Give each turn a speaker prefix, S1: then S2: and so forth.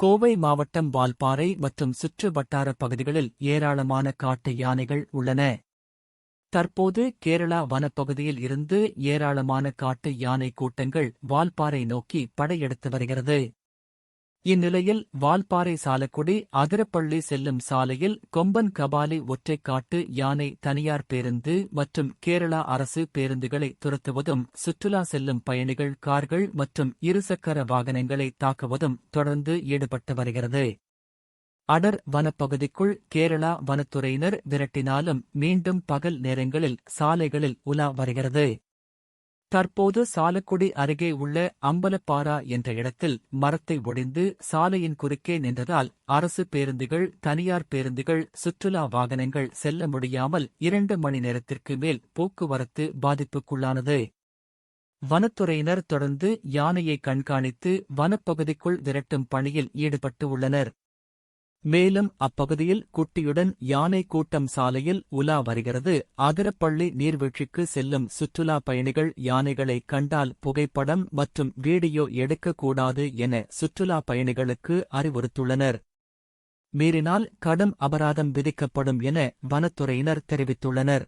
S1: கோவை மாவட்டம் வால்பாறை மற்றும் சுற்று வட்டார பகுதிகளில் ஏராளமான காட்டு யானைகள் உள்ளன. தற்போது கேரளா வனப்பகுதியில் இருந்து ஏராளமான காட்டு யானை கூட்டங்கள் வால்பாறை நோக்கி படையெடுத்து வருகிறது. இந்நிலையில் வால்பாறை சாலக்குடி அதிரப்பள்ளி செல்லும் சாலையில் கொம்பன் கபாலி ஒற்றைக்காட்டு யானை தனியார் பேருந்து மற்றும் கேரளா அரசு பேருந்துகளை துரத்துவதும் சுற்றுலா செல்லும் பயணிகள் கார்கள் மற்றும் இருசக்கர வாகனங்களை தாக்குவதும் தொடர்ந்து ஈடுபட்டு வருகிறது. அடர் வனப்பகுதிக்குள் கேரளா வனத்துறையினர் விரட்டினாலும் மீண்டும் பகல் நேரங்களில் சாலைகளில் உலா வருகிறது. தற்போது சாலக்குடி அருகே உள்ள அம்பலப்பாரா என்ற இடத்தில் மரத்தை ஒடிந்து சாலையின் குறுக்கே நின்றதால் அரசு பேருந்துகள் தனியார் பேருந்துகள் சுற்றுலா வாகனங்கள் செல்ல முடியாமல் இரண்டு மணி நேரத்திற்கு மேல் போக்குவரத்து பாதிப்புக்குள்ளானது. வனத்துறையினர் தொடர்ந்து யானையை கண்காணித்து வனப்பகுதிக்குள் விரட்டும் பணியில் ஈடுபட்டு உள்ளனர். மேலும் அப்பகுதியில் குட்டியுடன் யானை கூட்டம் சாலையில் உலா வருகிறது. அதிரப்பள்ளி நீர்வீழ்ச்சிக்கு செல்லும் சுற்றுலா பயணிகள் யானைகளை கண்டால் புகைப்படம் மற்றும் வீடியோ எடுக்கக்கூடாது என சுற்றுலா பயணிகளுக்கு அறிவுறுத்துள்ளனர். மீறினால் கடும் அபராதம் விதிக்கப்படும் என வனத்துறையினர் தெரிவித்துள்ளனர்.